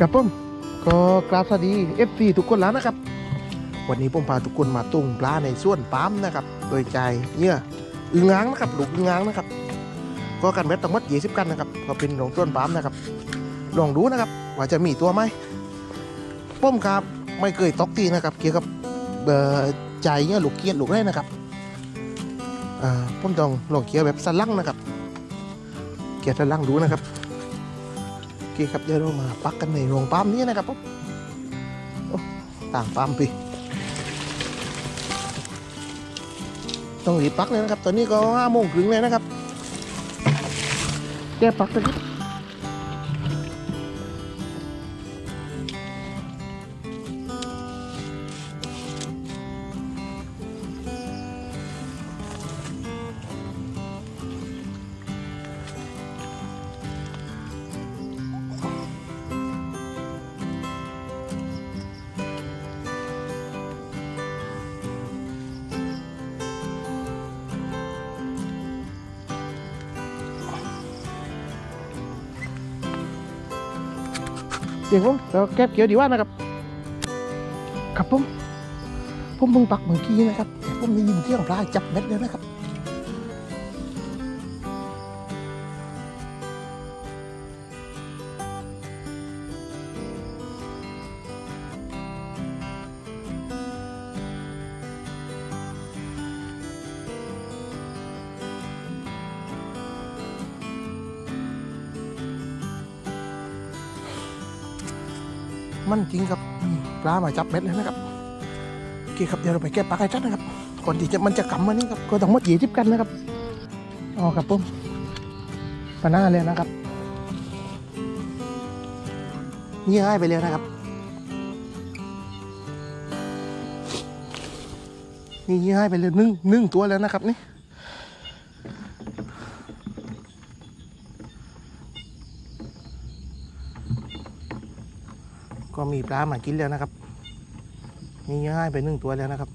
กับผมก็กราบสวัสดีเอฟซีทุกคนแล้วนะครับ วันนี้ผมพาทุกคนมาตุ้งปลาในส่วนปั๊มนะครับ โดยใจเหยื่ออึงอ่างนะครับลูกอึงอ่างนะครับ ก็กันเบ็ดทั้งหมดยี่สิบกันนะครับก็เป็นของส่วนปั๊มนะครับ ลองดูนะครับ ว่าจะมีตัวไหมผมครับไม่เคยตกตีนะครับ เกี่ยวกับเใจเหยื่อลูกเกียดลูกได้นะครับอ่าผมต้องลองเกี่ยวแบบสลังนะครับ เกี่ยวสลังดูนะครับ คครับเดี๋ยวเรามาปักกันในโรงปั๊มนี้นะครับผมต่างปั๊มพี่ต้องรีบปักเลยนะครับ ตอนนี้ก็ห้าโมงครึ่งเลยนะครับแก้ปักกันดิ เดี๋ยวผมเราแก้เกี่ยวดีว่านะครับครับผมผมเพิ่งปักเมื่อกี้นะครับแต่ผมได้ยินเสียงปลาจับเม็ดเลยนะครับ มันจริงครับปลามาจับเม็ดแล้วนะครับโอเคครับเดี๋ยวเราไปแก้ปลาให้ชัดนะครับก่อนที่จะมันจะกำมันนี่ครับก็ต้องมัดหยีทิบกันนะครับอ๋อครับผมปลาหน้าเลยนะครับเงี้ยไปเลยนะครับนี่งี้ยไปเลยนึ่งนึ่งตัวแล้วนะครับนี่ มีปลามากินแล้วนะครับนี่ง่ายไปหนึ่งตัวแล้วนะครับ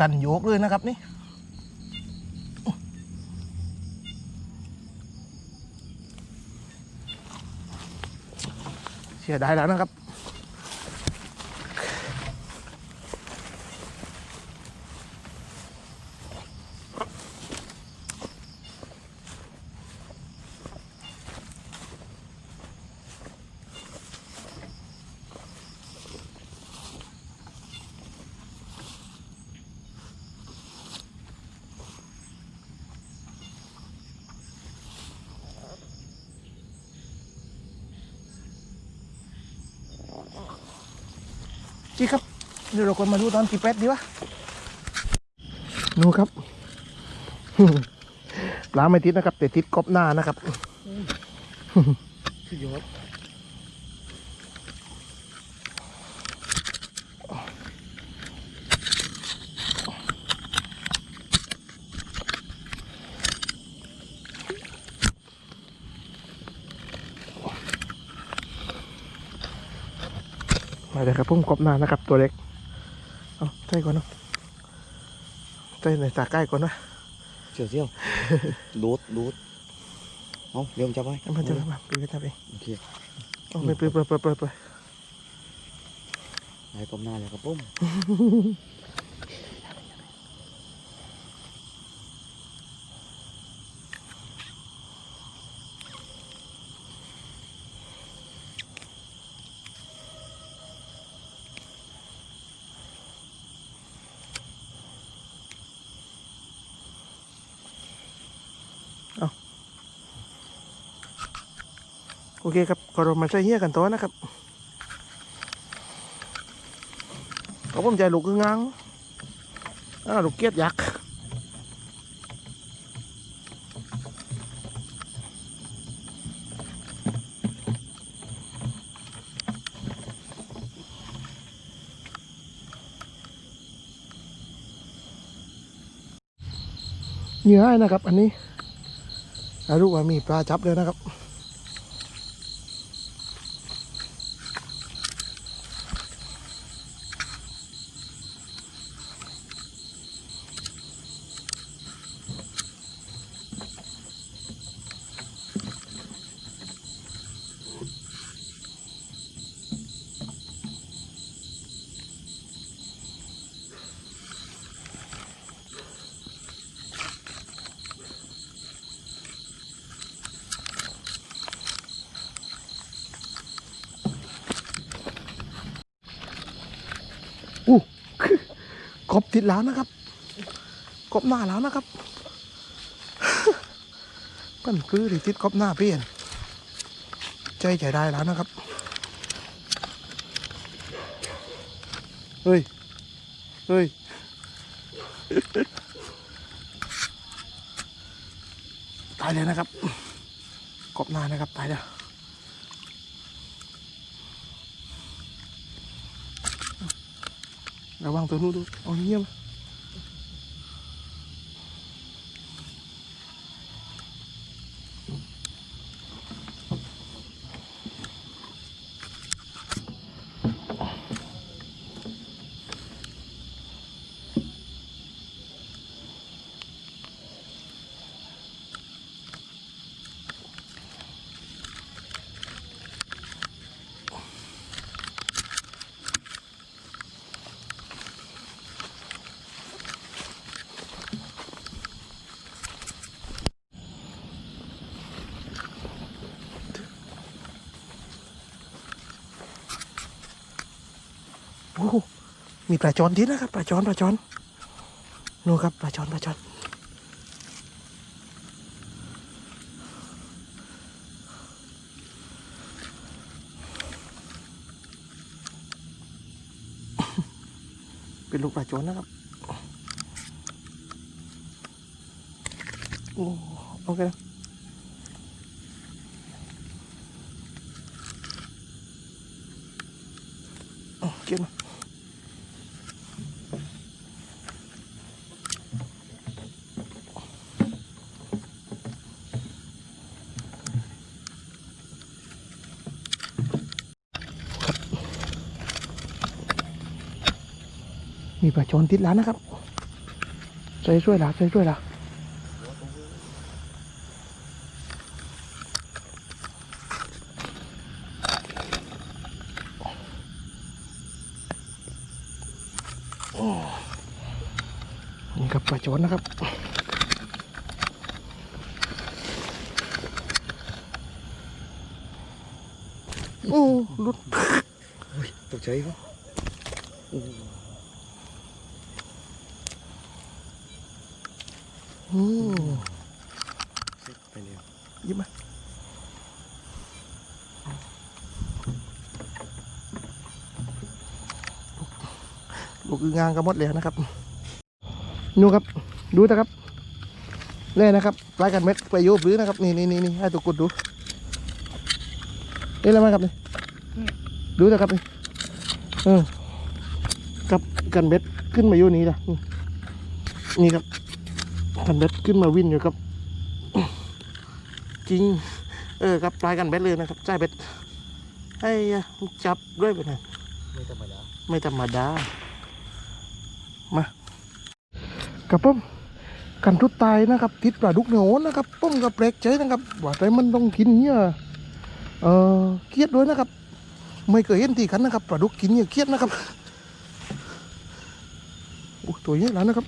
กันโยกเลยนะครับนี่เสียดายแล้วนะครับ จีครับเดี๋ยวเราคนมาดูตอนกี่เป็ดดีวะนูครับ ปลาไม่ติดนะครับ แต่ติดกบหน้านะครับสุดยอดมาเลยครับพุ่มกบหน้านะครับตัวเล็ก เอาใส่ก่อนเนาะใส่ในตาใกล้ก่อนนะเสียวเสียวดูดดูดเอาเดี๋ยวผมจับไว้มันจะมาปีกจับเองโอเคเอาไปเปิดเปิดเปิดเปิดเปิดไหนก้มหน้าเลยครับปุ้ม โอเคครับก็เรามาใช้เฮี้ยกันต่อนะครับเขาผมใจลูกคืองางอ่าลูกเกียดยักเหยื่อให้นะครับ อันนี้รู้ว่ามีปลาจับเลยนะครับ บติดแล้วนะครับ กบหน้าแล้วนะครับปั้นปลื้อติดกบหน้าเปลี่ยน ใจใจได้แล้วนะครับ เฮ้ย เฮ้ยตายเลยนะครับ กบหน้านะครับตายแล้ว ระวังตัวนู้นดูเอาเงียบโอ้โห มีปลาจอนทิศนะครับปลาจอนปลาจอนนู่นครับปลาจอนปลาจอนเป็นลูกปลาจอนนะครับโอ้โอเคนะอ๋อเก็บมา มีปลาชนติดแล้วนะครับใส่ช่วยละใส่ช่วยละโอ้นี่ครับปลาชนนะครับโอ้หลุดเฮ้ยตกใจปะ โอ้อืมเร็จไปแล้วหยิบมาลูกอึงางก็หมดแล้วนะครับนูครับ ดูนะครับเล่นะครับปลายกันเม็ดไปโยบหรือนะครับ นี่นี่นี่นี่ให้ตัวกดดูเล่นอะไรมาครับนี่ดูนะครับนี่เออกับกันเบ็ดขึ้นมาอยู่นี่นะนี่ครับ กันเบ็ดขึ้นมาวิ่นอยู่ครับจริง เออครับปลายกันเบ็ดเลยนะครับใช่เบ็ดให้จับด้วยไปหน่อยไม่ธรรมดาไม่ธรรมดามากับผมกันทุดตายนะครับติดปลาดุกเหนียวนะครับผมกับแปลกใจนะครับว่าแต่มันต้องกินเนี่ยเออเครียดด้วยนะครับ ไม่เคยเห็นทีกันนะครับปลาดุกกินเนี่ยเครียดนะครับโอ้ตัวเยอะแล้วนะครับ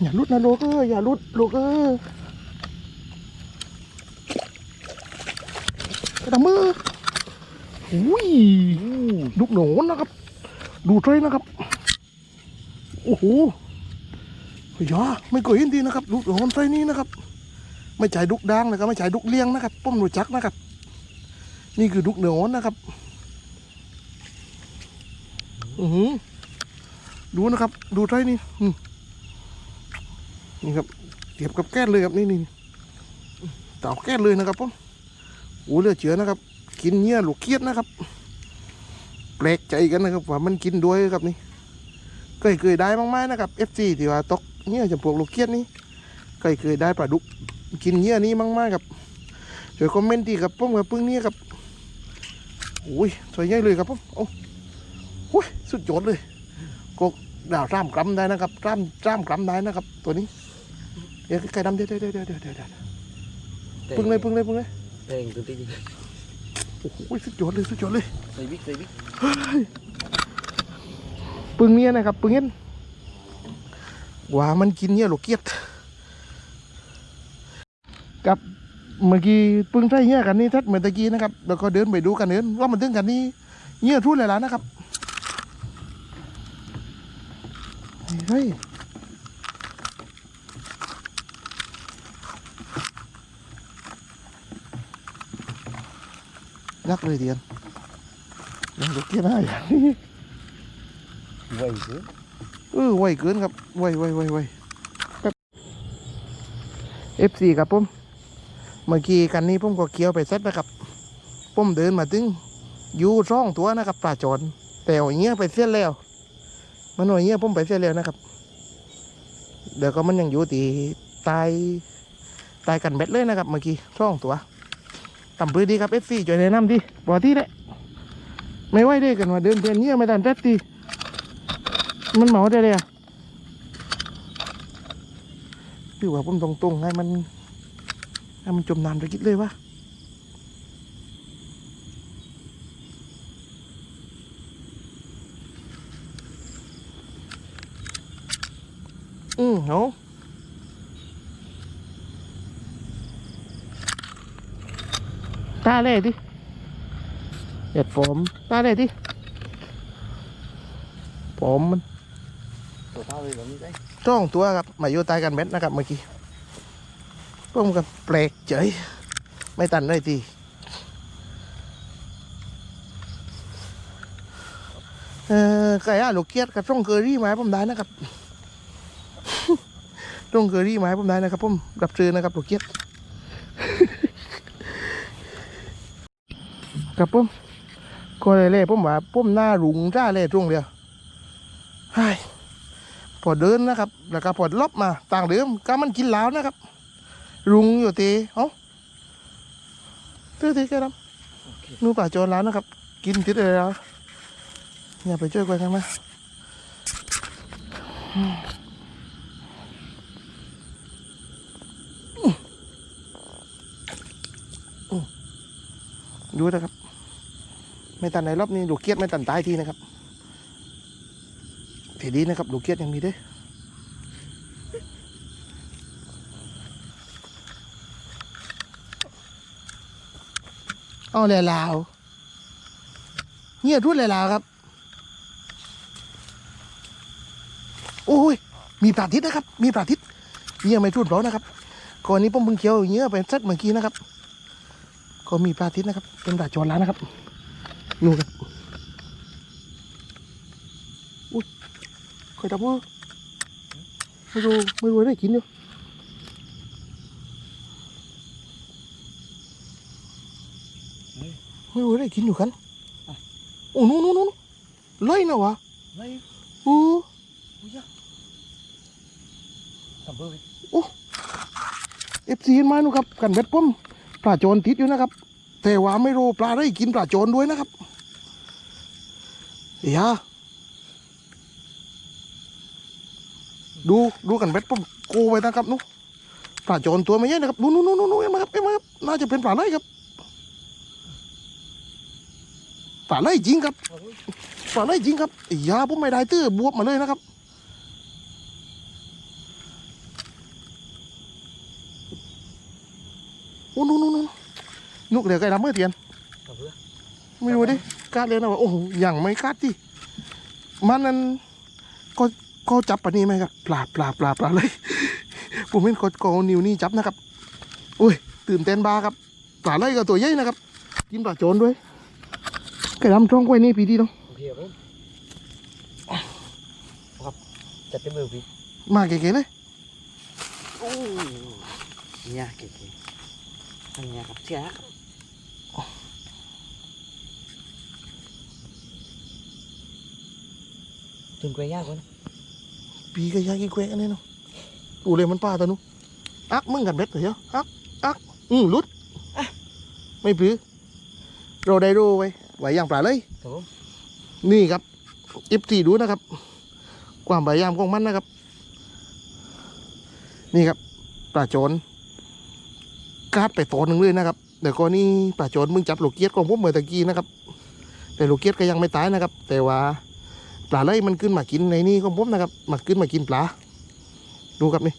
อย่าลุดนะโลกเอออย่าลุดโลกเออทำมืออุ้ยดุกหนนนะครับ ดูเทรนนะครับ โอ้โหเฮ้ยยาไม่เคยเห็นทีนะครับดุกหนนไทรนี้นะครับ ไม่ใช่ดุกดังนะครับไม่ใช่ดุกเลี้ยงนะครับป้อมรู้จักนะครับ นี่คือดุกหนนนะครับอือหือดูนะครับ ดูไทรนี่อื นี่ครับเทียบกับแก้เลยครับนี่นี่เต่าแก้เลยนะครับป้อมโอ้เลือเชื่อนะครับ กินเงี้ยลูกเคียดนะครับ แปลกใจกันนะครับว่ามันกินด้วยครับนี่เคยเคยได้บ้างไหมนะครับ FC ที่ว่าตกเนี่ยจำพวกหลูกเคียดนี่รเคยได้ปลาดุกกินเงี้ยนี้มั่งมากครับช่วยคอมเมนต์ทีครับผมกับพึ่งเนี้ครับโอ้ยสวยใหญ่เลยครับผมโอ้โหสุดยอดเลยกกดาวสามกรัมได้นะครับสามสามกรัมได้นะครับ ตัวนี้ เดี๋ยวไก่ดำเดี๋ยวเดี๋ยวเดี๋ยวเดี๋ยวเดี๋ยวเดี๋ยวพึ่งเลยพึ่งเลยพึ่งเลยเต่งตัวตีโอ้โหสุดยอดเลยสุดยอดเลยใส่บิ๊กใส่บิ๊กปึงเนี้ยนะครับปึงเงี้ยว่ามันกินเนี่ยหลูกเกียดกับเมื่อกี้ปึงใส่เงี้ยกันนี่ทัดเหมือนตะกี้นะครับแล้วก็เดินไปดูกันเดินว่ามันถึงกันนี่เงี้ยทุ่นเลยแล้วนะครับเฮ้ย ยักเลยเดียนยังหลูกเกียดได้อย่างนี้ไวเสือเออไวเกินครับไวไวไวไวเอฟซีครับผมเมื่อกี้กันนี้ผมก็เคี้ยวไปเซตนะครับผมเดินมาถึงอยูร่องตัวนะครับปลาจอนแต่เอาอย่างเงี้ยไปเสียแล้ว มันเอาอย่างเงี้ยผมไปเสียแล้วนะครับ เดี๋ยวก็มันยังอยู่ตีตายตายกันเบ็ดเลยนะครับ เมื่อกี้ร่องตัว ทำพื้นดีครับเอฟซีช่วยแนะนำดิบอที่แหละไม่ไหวได้กันว่าเดินเพียนเงี้ยไม่ทันแป๊บทีมันเหมาได้เลยอะคือว่าผมตรงๆให้มันให้มันจมน้ำไปกิดเลยวะอืมเอา ตาเล่ดิเห็ดผมตาเล่ดิผมมันตัวเท่าเลยแบบนี้ได้จ้องตัวครับ มาอยู่ใต้กันเม็ดนะครับเมื่อกี้ผมกับแปลกเฉยไม่ตันเลยทีเออไก่อะลูกเกียดกับช่องเกอรี่มาให้ผมได้นะครับ ช่องเกอรี่มาให้ผมได้นะครับผมรับซื้อนะครับลูกเกียด ครับผมก็เลยเล่ผมว่าผมหน้ารุงจ้าเล่ตรงเดียวไฮ้พอเดินนะครับ แล้วก็พอลบมาต่างเดิมก็มันกินแล้วนะครับ รุงอยู่ตีเอ้าตื้อตีแค่นั้นนู่นป่าโจรแล้วนะครับ กินติดเลยแล้วอย่าไปช่วยกันกันมาอืมอืมดูนะครับ ไม่ตันในรอบนี้ลูกเกียดไม่ตันตายทีนะครับเสีดีนะครับลูกเกียดยังมีด้วยเอาเลยลาวเงียบทุ่นเลยลาวครับ โอ้ย มีปลาทิศนะครับ มีปลาทิศเงี้ยไม่ทุ่นเปล่านะครับก่อนนี้ผมเพิ่งเคี้ยวเงี้ยไปสักเมื่อกี้นะครับ ก็มีปลาทิศนะครับ เป็นปลาจรแล้วนะครับ นู่นครับอุ้ยเคยทำมือไม่รู้ไม่รู้ได้กินอยู่ไม่รู้ได้กินอยู่กันโอ้นู่นนู่นนู่นเลยนะวะไม่โอ้ทำเพื่อเอฟซีเห็นไหมนู่นครับกันเบ็ดผมปลาโจรติดอยู่นะครับ แต่ว่าไม่รู้ปลาได้กินปลาโจรด้วยนะครับเอย่าดูดูกันเบ็ดผมโกไปนะครับนู้นปลาโจรตัวไม่ใหญ่นะครับนู้นู้นนู้นนู้นเอ็มครับเอ็มครับน่าจะเป็นปลาไหลครับปลาไหลจริงครับปลาไหลจริงครับเอย่าผมไม่ได้ตื้อบวบมาเลยนะครับ โอ้นู่นนู่นนู่น นุกเดี๋ยวไก่ดำเมื่อเทียนทำเพื่อไม่รู้ดิคาดเลยนะว่าโอ้โหอย่างไม่คาดที่มันนั้นก็ก็จับปะนี่ไหมครับปลาปลาปลาปลาเลยผมเห็นก็ก็เอานิ้วนี่จับนะครับอุ้ยตื่นเต้นบ้าครับปลาเลยก็ตัวใหญ่นะครับกินปลาโจรด้วยไก่ดำช่องไว้นี่ปีดีต้องโอเคครับครับจัดเต็มมือพี่มาเก๋ๆเลยโอ้เนี่ยเก๋ๆอันเนี้ยครับเสียครับ ถึงกวยยากกว่านะปีก็ยากกี่แควกันเนี่ยเนาะดูเลยมันปลาตัวนู้นอักมึงกันเบ็ดเหรออักอักอืมลุดไม่ปลื้อเราได้รู้ไว้ไว้อย่างปลาเลยครับผมนี่ครับอิฟทีดูนะครับ ความพยายามของมันนะครับ นี่ครับปลาโจรกาดไปตัวหนึ่งเลยนะครับแต่ก็นี่ปลาโจรมึงจับลูกเกียดของผมเมื่อตะกี้นะครับ แต่ลูกเกียดก็ยังไม่ตายนะครับ แต่ว่า ปลาเลยมันขึ้นมากินในนี่ของผมนะครับมาขึ้นมากินปลาดูครับนี่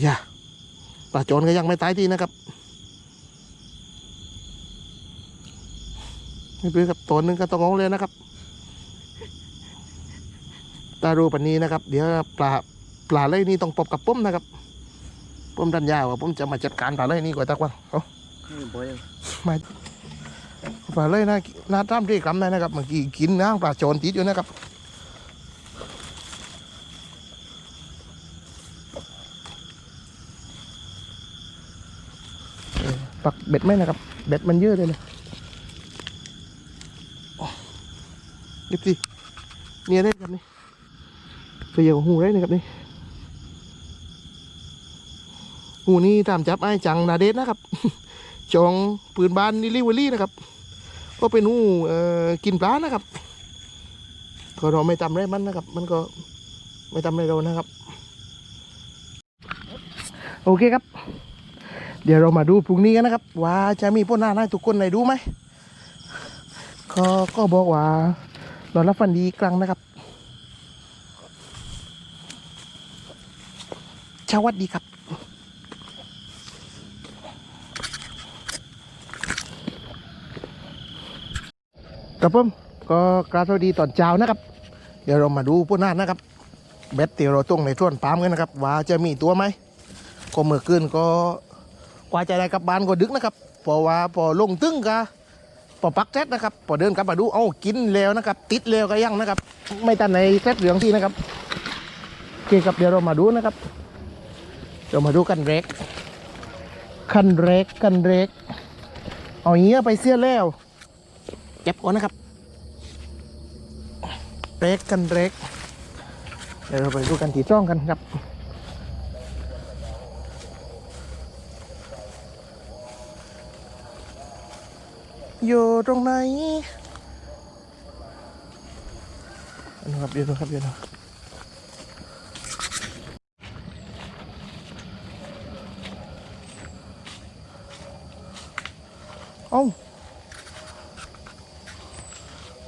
อย่าปลาโจรก็ยังไม่ตายทีนะครับไม่เป็นครับตัวหนึ่งก็ต้องเอาเลยนะครับตารูปันนี้นะครับ เดี๋ยวปลาปลาเล่ยนี่ต้องปบกับปุ้มนะครับปุ้มดันยาวว่าผมจะมาจัดการปลาเล่ยนี่ก่อนตะกวันเอานี่บอยเลยมา ปลาเลยนะน่าตามที่กรรมได้นะครับเมื่อกี้กินนะปลาโจรติดอยู่นะครับปักเบ็ดไหมนะครับ เบ็ดมันเยอะเลยนะยิบสิเนี่ยได้ครับนี่เหยียบหูได้นะครับนี่หูนี่ตามจับไอ้จังนาเดชนะครับจองปืนบานนิลิเวอรี่นะครับ ก็เป็นหูเอ่อกินปลานะครับก็เราไม่ทำไรมันนะครับ มันก็ไม่ทำไรเรานะครับ โอเคครับ เดี๋ยวเรามาดูพรุ่งนี้กันนะครับ ว่าจะมีพ้นหน้าให้ทุกคนได้ดูไหมก็ก็บอกว่านอนรับฟันดีกครั้งนะครับสวัสดีครับ ครับผมก็กราบสวัสดีตอนเช้านะครับ เดี๋ยวเรามาดูพวกนั้นนะครับเบ็ดตียวเราตรงในส่วนปาล์มกันนะครับ ว่าจะมีตัวไหมก็เมื่อคืนก็กว่าจะได้กลับบ้านก็ดึกนะครับเพราะว่าพอลงตึ้งกะพอปักเซตนะครับพอเดินกลับมาดูเอ้ากินแล้วนะครับ ติดแล้วก็ยังนะครับ ไม่ตันในเซตเหลืองที่นะครับโอเคครับเดี๋ยวเรามาดูนะครับเรามาดูกันเรกคันเรกคันเรกเอาเงี้ยไปเสียแล้ว เก็บก่อนนะครับเรกกันเรกเดี๋ยวเราไปดูกันที่จ้องกันครับอยู่ตรงไหนอันนะครับเดี๋ยวนะครับเดี๋ยวนะเอ้า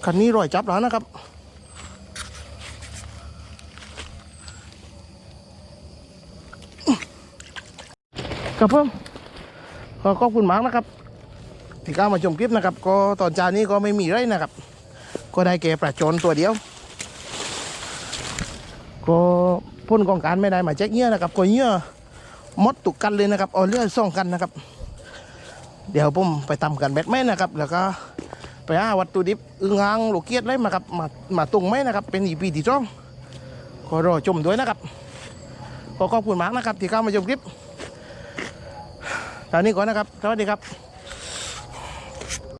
คันนี้รอยจับแล้วนะครับ ครับผมขอขอบคุณมากนะครับ ที่เข้ามาชมคลิปนะครับ ก็ตอนจานนี้ก็ไม่มีไรนะครับ ก็ได้แก่ปลาโจนตัวเดียว ก็พ่นกองการไม่ได้มาแจ็คเงี้ยนะครับก็เงี้ยมดตุกกันเลยนะครับเอาเลือดส่องกันนะครับ เดี๋ยวผมไปทำกันแบทแม่นนะครับ แล้วก็ ไปหาวัตถุดิบอึงอ่างลูกเกียดเลยมาครับมามาตรงไหมนะครับ เป็นอีพีที่จ้องขอรอชมด้วยนะครับขอขอบคุณมากนะครับที่เข้ามาชมคลิปตอนนี้ก่อนนะครับสวัสดีครับ